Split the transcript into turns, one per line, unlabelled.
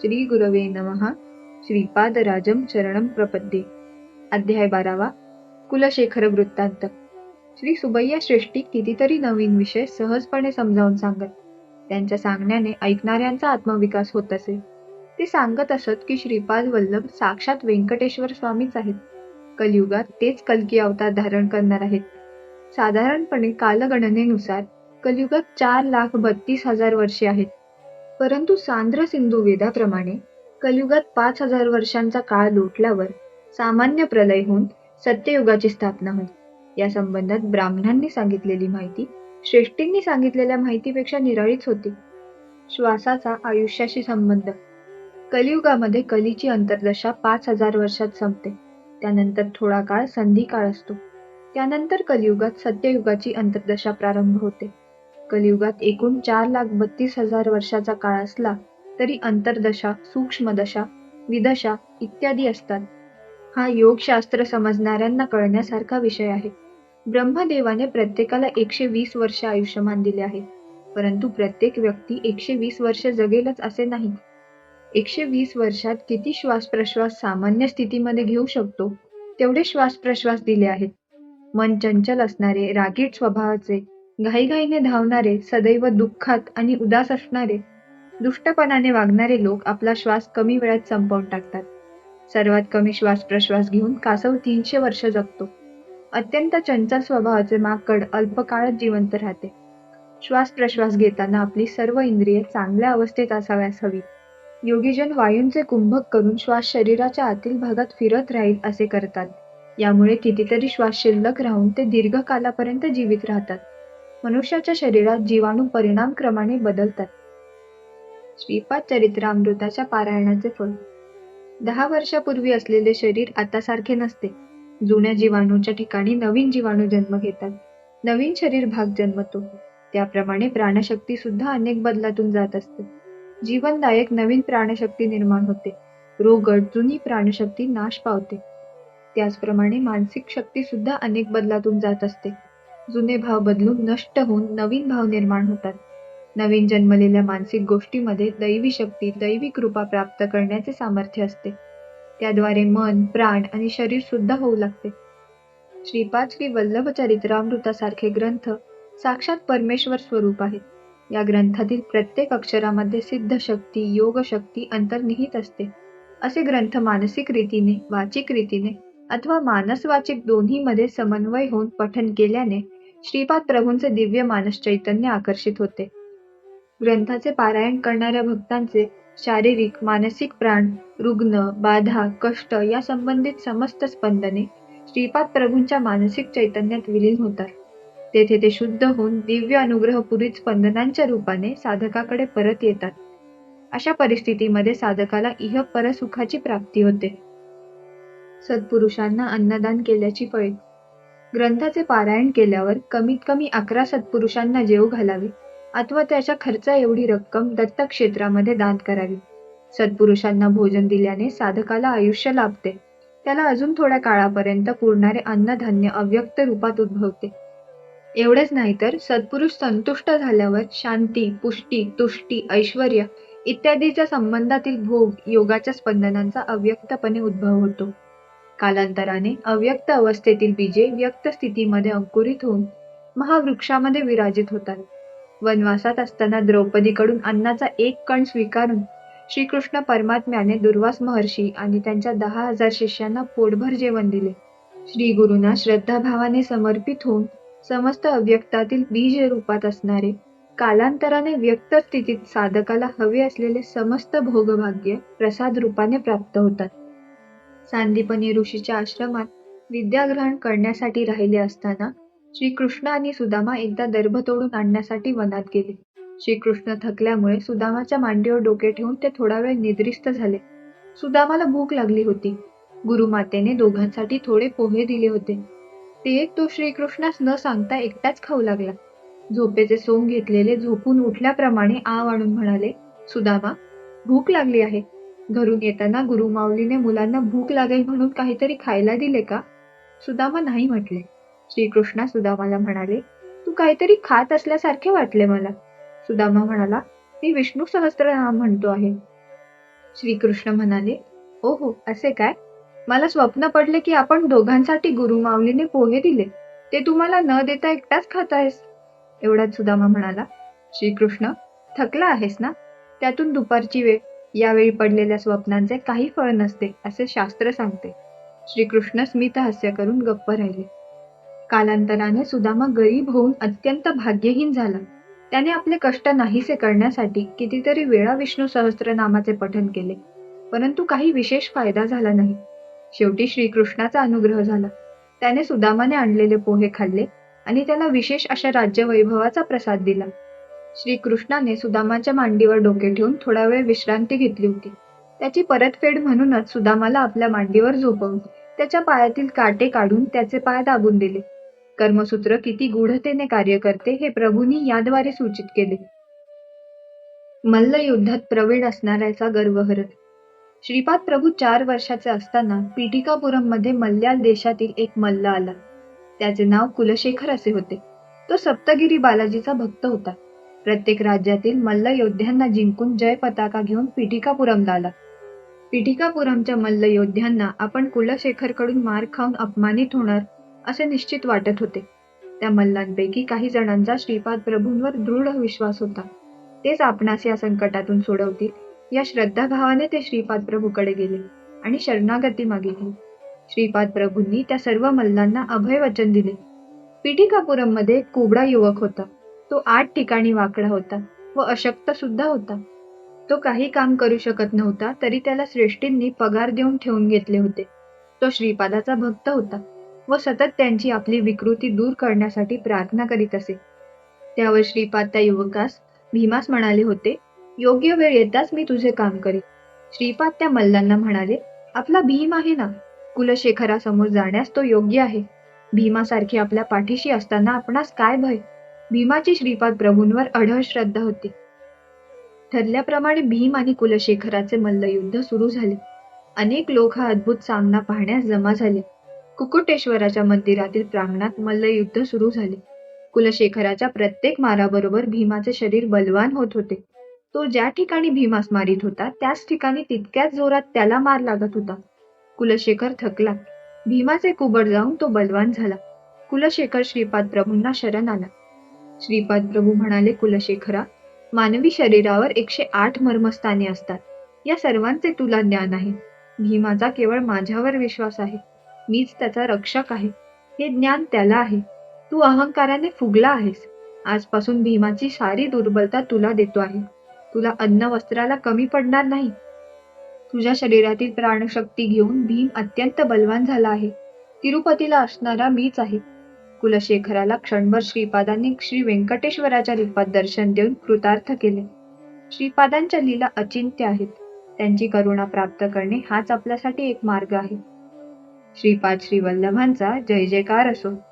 श्री गुरवे नमः. श्रीपादराजम शरणम प्रपद्ये. अध्याय बारावा. कुलशेखर वृत्तांत. श्री सुबैया श्रेष्ठी कितीतरी नवीन विषय सहजपणे समजावून सांगत. त्यांच्या सांगण्याने ऐकणाऱ्यांचा आत्मविकास होत असे. ते सांगत असत की श्रीपाद वल्लभ साक्षात व्यंकटेश्वर स्वामीच आहेत. कलियुगात तेच कलकी अवतार धारण करणार आहेत. साधारणपणे कालगणनेनुसार कलियुगात चार लाख बत्तीस हजार वर्षे आहेत. परंतु सांद्र सिंधू वेदाप्रमाणे कलियुगात पाच हजार वर्षांचा काळ लोटल्यावर सामान्य प्रलय होऊन सत्ययुगाची स्थापना होईल. या संबंधात ब्राह्मणांनी सांगितलेली माहिती श्रेष्ठींनी सांगितलेल्या माहितीपेक्षा निराळीच होती. श्वासाचा आयुष्याशी संबंध. कलियुगामध्ये कलीची अंतर्दशा पाच हजार वर्षात संपते. त्यानंतर थोडा काळ संधी काळ असतो. त्यानंतर कलियुगात सत्ययुगाची अंतर्दशा प्रारंभ होते. कलियुगात एकूण चार लाख बत्तीस हजार वर्षाचा काळ असला तरी अंतर्दशा सूक्ष्मदशा विदशा इत्यादी असतात. हा योगशास्त्र समजणाऱ्यांना कळण्यासारखा विषय आहे. ब्रह्मदेवाने प्रत्येकाला एकशे वीस वर्ष आयुष्यमान दिले आहे. परंतु प्रत्येक व्यक्ती एकशे वीस वर्ष जगेलच असे नाही. एकशे वीस वर्षात किती श्वास प्रश्वास सामान्य स्थितीमध्ये घेऊ शकतो? तेवढे श्वास प्रश्वास दिले आहेत. मन चंचल असणारे रागीट स्वभावाचे घाईघाईने धावणारे सदैव दुःखात आणि उदास असणारे दुष्टपणाने वागणारे लोक आपला श्वास कमी वेळात संपवून टाकतात. सर्वात कमी श्वास प्रश्वास घेऊन कासव तीनशे वर्ष जगतो. अत्यंत चंचल स्वभावाचे माकड अल्पकाळात जिवंत राहते. श्वास प्रश्वास घेताना आपली सर्व इंद्रिये चांगल्या अवस्थेत असाव्यास हवी योगीजन वायूंचे कुंभक करून श्वास शरीराच्या आतील भागात फिरत राहील असे करतात. यामुळे कितीतरी श्वास शिल्लक राहून ते दीर्घकालापर्यंत जीवित राहतात. मनुष्याच्या शरीरात जीवाणू परिणामक्रमाने बदलतात. श्रीपाद चरित्रामृताच्या पारायणाचे फळ. दहा वर्षापूर्वी असलेले शरीर आता सारखे नसते. जुन्या जीवाणूच्या ठिकाणी नवीन जीवाणू जन्म घेतात. नवीन शरीर भाग जन्मतो. त्याप्रमाणे प्राणशक्ती सुद्धा अनेक बदलातून जात असते. जीवनदायक नवीन प्राणशक्ती निर्माण होते. रोगट जुनी प्राणशक्ती नाश पावते. त्याचप्रमाणे मानसिक शक्ती सुद्धा अनेक बदलातून जात असते. जुने भाव बदलून नष्ट होऊन नवीन भाव निर्माण होतात. नवीन जन्मलेल्या मानसिक गोष्टीमध्ये दैवी शक्ती दैवी कृपा प्राप्त करण्याचे सामर्थ्य असते. त्याद्वारे मन प्राण आणि शरीर सुद्धा होऊ लागते. श्रीपाद श्री वल्लभ चरित्रामृतासारखे ग्रंथ साक्षात परमेश्वर स्वरूप आहेत. या ग्रंथातील प्रत्येक अक्षरामध्ये सिद्ध शक्ती योग शक्ती अंतर्निहित असते. असे ग्रंथ मानसिक रीतीने वाचिक रीतीने अथवा मानसवाचिक दोन्हीमध्ये समन्वय होऊन पठन केल्याने श्रीपाद प्रभूंचे दिव्य मानस चैतन्य आकर्षित होते. ग्रंथाचे पारायण करणाऱ्या भक्तांचे शारीरिक मानसिक प्राण रुग्ण बाधा कष्ट या संबंधित समस्त स्पंदने श्रीपाद प्रभूंच्या मानसिक चैतन्यात विलीन होतात. तेथे ते शुद्ध होऊन दिव्य अनुग्रहपुरीत स्पंदनांच्या रूपाने साधकाकडे परत येतात. अशा परिस्थितीमध्ये साधकाला इह परसुखाची प्राप्ती होते. सत्पुरुषांना अन्नदान केल्याची फळे ग्रंथाचे पारायण केल्यावर कमीत कमी अकरा सत्पुरुषांना जेव घालावे. अथवा त्याच्या खर्चा एवढी रक्कम दत्तक क्षेत्रामध्ये दान करावी. सत्पुरुषांना भोजन दिल्याने साधकाला आयुष्य लाभते. त्याला अजून थोड्या काळापर्यंत पुरणारे अन्नधान्य अव्यक्त रूपात उद्भवते. एवढेच नाही तर सत्पुरुष संतुष्ट झाल्यावर शांती पुष्टी तुष्टी ऐश्वर इत्यादीच्या संबंधातील भोग योगाच्या स्पंदनांचा अव्यक्तपणे उद्भव होतो. कालांतराने अव्यक्त अवस्थेतील बीजे व्यक्त स्थितीमध्ये अंकुरित होऊन महावृक्षामध्ये विराजित होतात. वनवासात असताना द्रौपदीकडून अन्नाचा एक कण स्वीकारून श्रीकृष्ण परमात्म्याने दुर्वास महर्षी आणि त्यांच्या दहा हजार शिष्यांना पोटभर जेवण दिले. श्री गुरुंना श्रद्धाभावाने समर्पित होऊन समस्त अव्यक्तातील बीज रूपात असणारे कालांतराने व्यक्त स्थितीत साधकाला हवे असलेले समस्त भोगभाग्य प्रसाद रूपाने प्राप्त होतात. सांदीपनी ऋषीच्या आश्रमात विद्याग्रहण करण्यासाठी राहिले असताना श्रीकृष्ण आणि सुदामा एकदा दर्भ तोडून आणण्यासाठी वनात गेले. श्रीकृष्ण थकल्यामुळे सुदामाच्या मांडीवर डोके ठेवून ते थोडा वेळ निद्रिस्त झाले. सुदामाला भूक लागली होती. गुरुमातेने दोघांसाठी थोडे पोहे दिले होते. ते तो श्रीकृष्णास न सांगता एकटाच खाऊ लागला. झोपेचे सोंग घेतलेले झोपून उठल्याप्रमाणे आव आणून म्हणाले सुदामा भूक लागली आहे. घरून येताना गुरुमाऊलीने मुलांना भूक लागेल म्हणून काहीतरी खायला दिले का? सुदामा नाही म्हटले. श्रीकृष्णा सुदामाला म्हणाले तू काहीतरी खात असल्यासारखे वाटले मला. सुदामा म्हणाला मी विष्णू सहस्त्रनाम म्हणतो आहे. श्रीकृष्ण म्हणाले ओ हो असे काय? मला स्वप्न पडले की आपण दोघांसाठी गुरुमाऊलीने पोहे दिले. ते तुम्हाला न देता एकटाच खातायस. एवढ्यात सुदामा म्हणाला श्रीकृष्ण थकला आहेस ना? त्यातून दुपारची वेळ यावेळी पडलेल्या स्वप्नांचे काही फळ नसते असे शास्त्र सांगते. श्रीकृष्ण स्मित हास्य करून गप्प राहिले. कालांतराने सुदामा गरीब होऊन अत्यंत भाग्यहीन झाला. त्याने आपले कष्ट नाहीसे करण्यासाठी कितीतरी वेळा विष्णू सहस्त्रनामाचे पठन केले परंतु काही विशेष फायदा झाला नाही. शेवटी श्रीकृष्णाचा अनुग्रह झाला. त्याने सुदामाने आणलेले पोहे खाल्ले आणि त्याला विशेष अशा राज्यवैभवाचा प्रसाद दिला. श्रीकृष्णाने सुदामाच्या मांडीवर डोके ठेवून थोडा वेळ विश्रांती घेतली होती. त्याची परतफेड म्हणूनच सुदामाला आपल्या मांडीवर झोपवून त्याच्या पायातील काटे काढून त्याचे पाय दाबून दिले. कर्मसूत्र किती गूढतेने कार्य करते हे प्रभूंनी याद्वारे सूचित केले. मल्लयुद्धात प्रवीण असणाऱ्याचा गर्वहरण श्रीपाद प्रभू चार वर्षाचे असताना पीठिकापुरममध्ये मल्ल्याल देशातील एक मल्ल आला. त्याचे नाव कुलशेखर असे होते. तो सप्तगिरी बालाजीचा भक्त होता. प्रत्येक राज्यातील मल्ल योद्ध्यांना जिंकून जय पताका घेऊन पिठिकापुरमला आला पिठिकापुरमच्या मल्ल योद्ध्यांना आपण कुलशेखरकडून मार खाऊन अपमानित होणार असे निश्चित वाटत होते. त्या मल्लांपैकी काही जणांचा श्रीपाद प्रभूंवर दृढ विश्वास होता. तेच आपणास या संकटातून सोडवतील. या श्रद्धाभावाने ते श्रीपाद प्रभूकडे गेले आणि शरणागती मागितली. श्रीपाद प्रभूंनी त्या सर्व मल्लांना अभय वचन दिले. पिटिकापुरममध्ये कुबडा युवक होता. तो आठ ठिकाणी वाकडा होता व अशक्त सुद्धा होता. तो काही काम करू शकत नव्हता तरी त्याला श्रेष्ठींनी पगार देऊन ठेवून घेतले होते. तो श्रीपादाचा भक्त होता व सतत त्यांची आपली विकृती दूर करण्यासाठी प्रार्थना करीत असे. त्यावर श्रीपाद त्या युवकास भीमास म्हणाले होते योग्य वेळ येताच मी तुझे काम करीन. श्रीपाद त्या मल्लांना म्हणाले आपला भीम आहे ना? कुलशेखरासमोर जाण्यास तो योग्य आहे. भीमासारखे आपल्या पाठीशी असताना आपणास काय भय? भीमाची श्रीपाद प्रभूंवर अढळ श्रद्धा होती. ठरल्याप्रमाणे भीम आणि कुलशेखराचे मल्लयुद्ध सुरू झाले. अनेक लोक हा अद्भुत सामना पाहण्यास जमा झाले. कुकुटेश्वराच्या मंदिरातील प्रांगणात मल्लयुद्ध सुरू झाले. कुलशेखराच्या प्रत्येक माराबरोबर भीमाचे शरीर बलवान होत होते. तो ज्या ठिकाणी भीमास मारित होता त्याच ठिकाणी तितक्याच जोरात त्याला मार लागत होता. कुलशेखर थकला. भीमाचे कुबड जाऊन तो बलवान झाला. कुलशेखर श्रीपाद प्रभूंना शरण आला. श्रीपाद प्रभू म्हणाले कुलशेखरा मानवी शरीरावर एकशे आठ मर्मस्थाने असतात. या सर्वांचे तुला ज्ञान आहे. भीमाचा केवळ माझ्यावर विश्वास आहे. मीच त्याचा रक्षक आहे. हे ज्ञान त्याला आहे. तू अहंकाराने फुगला आहेस. आजपासून भीमाची सारी दुर्बलता तुला देतो आहे. तुला अन्न वस्त्राला कमी पडणार नाही. तुझ्या शरीरातील प्राणशक्ती घेऊन भीम अत्यंत बलवान झाला आहे. तिरुपतीला असणारा मीच आहे. कुलशेखराला क्षणभर श्रीपादांनी श्री व्यंकटेश्वराच्या रूपात दर्शन देऊन कृतार्थ केले. श्रीपादांच्या लीला अचिंत्य आहेत. त्यांची करुणा प्राप्त करणे हाच आपल्यासाठी एक मार्ग आहे. श्रीपाद श्री वल्लभांचा जय जयकार असो.